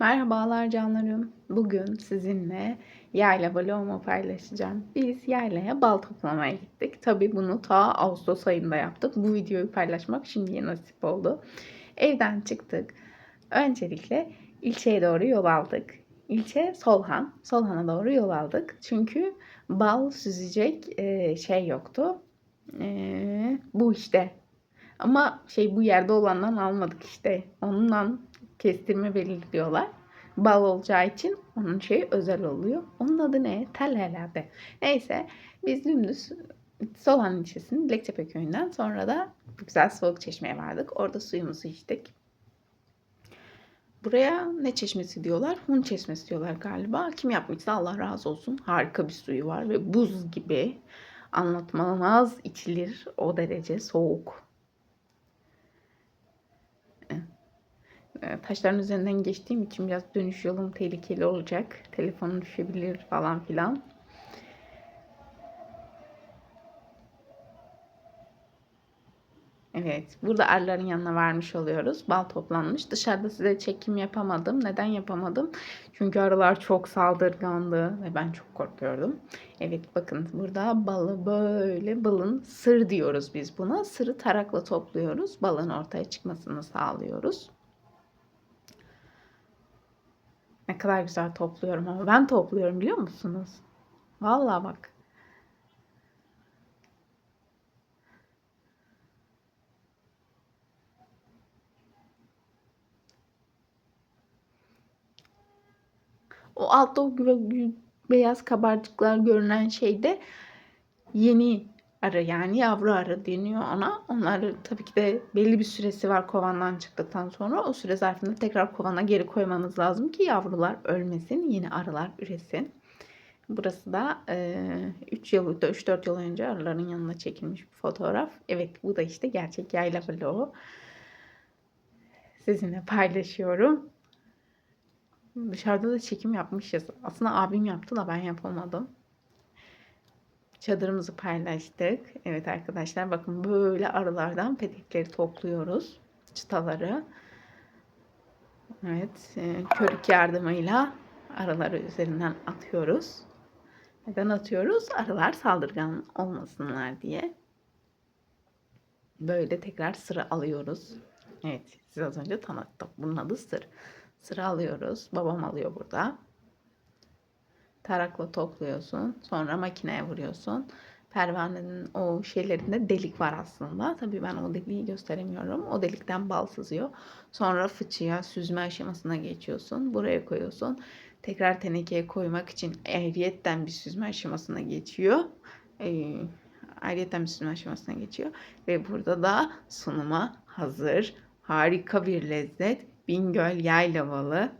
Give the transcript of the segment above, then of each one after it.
Merhabalar canlarım. Bugün sizinle yayla vlogumu paylaşacağım. Biz yaylaya bal toplamaya gittik. Tabii bunu ta Ağustos ayında yaptık. Bu videoyu paylaşmak şimdiye nasip oldu. Evden çıktık. Öncelikle ilçeye doğru yol aldık. İlçe Solhan. Solhan'a doğru yol aldık. Çünkü bal süzecek e, şey yoktu. E, bu işte. Ama şey bu yerde olandan almadık işte. Ondan kestirme belirliyorlar. Bal olacağı için onun şeyi özel oluyor. Onun adı ne? Tel herhalde. Neyse biz dümdüz Soğan ilçesinin Dilektepe köyünden sonra da güzel soğuk çeşmeye vardık. Orada suyumuzu içtik. Buraya ne çeşmesi diyorlar? Hun çeşmesi diyorlar galiba. Kim yapmışsa Allah razı olsun. Harika bir suyu var ve buz gibi anlatılmaz içilir o derece soğuk. Taşların üzerinden geçtiğim için biraz dönüş yolum tehlikeli olacak. Telefonum düşebilir falan filan. Evet, burada arıların yanına varmış oluyoruz. Bal toplanmış. Dışarıda size çekim yapamadım. Neden yapamadım? Çünkü arılar çok saldırgandı ve ben çok korkuyordum. Evet bakın burada balı böyle balın sır diyoruz biz buna. Sırı tarakla topluyoruz. Balın ortaya çıkmasını sağlıyoruz. Ne kadar güzel topluyorum ama ben topluyorum biliyor musunuz? Vallahi bak. O altta o beyaz kabarcıklar görünen şeyde yeni arı yani yavru arı deniyor ona. Onları tabii ki de belli bir süresi var kovandan çıktıktan sonra. O süre zarfında tekrar kovana geri koymanız lazım ki yavrular ölmesin, yeni arılar üresin. Burası da e, 3 yıl, 3-4 yıl önce arıların yanına çekilmiş bir fotoğraf. Evet bu da işte gerçek yayla vlogu. Sizinle paylaşıyorum. Dışarıda da çekim yapmışız. Aslında abim yaptı da ben yapamadım. Çadırımızı paylaştık. Evet arkadaşlar bakın böyle arılardan petekleri topluyoruz. Çıtaları. Evet e, körük yardımıyla arıları üzerinden atıyoruz. Neden atıyoruz? Arılar saldırgan olmasınlar diye. Böyle tekrar sıra alıyoruz. Evet size az önce tanıttım. Bunun adı sır. Sıra alıyoruz. Babam alıyor burada. Tarakla topluyorsun. Sonra makineye vuruyorsun. Pervanenin o şeylerinde delik var aslında. Tabii ben o deliği gösteremiyorum. O delikten bal sızıyor. Sonra fıçıya süzme aşamasına geçiyorsun. Buraya koyuyorsun. Tekrar tenekeye koymak için ayrıyetten bir süzme aşamasına geçiyor. Ee, ayrıyetten bir süzme aşamasına geçiyor. Ve burada da sunuma hazır. Harika bir lezzet. Bingöl yaylavalı.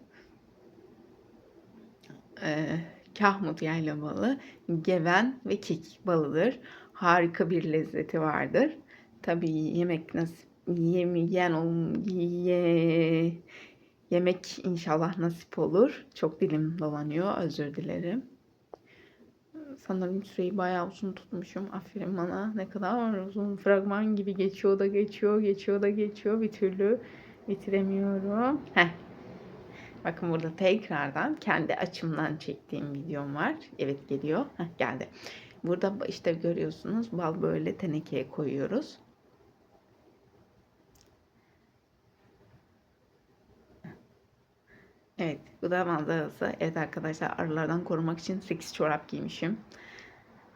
Ee, Kahmut yaylamalı, geven ve kekik balıdır. Harika bir lezzeti vardır. Tabii yemek nasip yemeyen ye, yemek inşallah nasip olur. Çok dilim dolanıyor. Özür dilerim. Sanırım süreyi bayağı uzun tutmuşum. Aferin bana. Ne kadar uzun. Fragman gibi geçiyor da geçiyor, geçiyor da geçiyor. Bir türlü bitiremiyorum. Heh, Bakın burada tekrardan kendi açımdan çektiğim videom var. Evet geliyor. Heh, geldi. Burada işte görüyorsunuz bal böyle tenekeye koyuyoruz. Evet bu da manzarası. Evet arkadaşlar arılardan korumak için 8 çorap giymişim.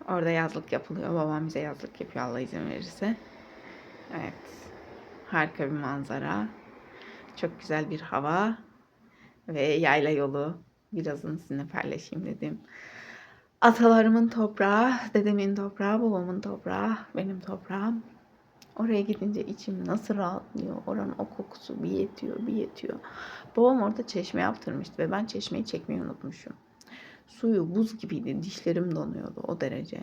Orada yazlık yapılıyor. Babam bize yazlık yapıyor Allah izin verirse. Evet. Harika bir manzara. Çok güzel bir hava ve yayla yolu birazını sizinle paylaşayım dedim. Atalarımın toprağı, dedemin toprağı, babamın toprağı, benim toprağım. Oraya gidince içim nasıl rahatlıyor. Oranın o kokusu bir yetiyor, bir yetiyor. Babam orada çeşme yaptırmıştı ve ben çeşmeyi çekmeyi unutmuşum. Suyu buz gibiydi, dişlerim donuyordu o derece.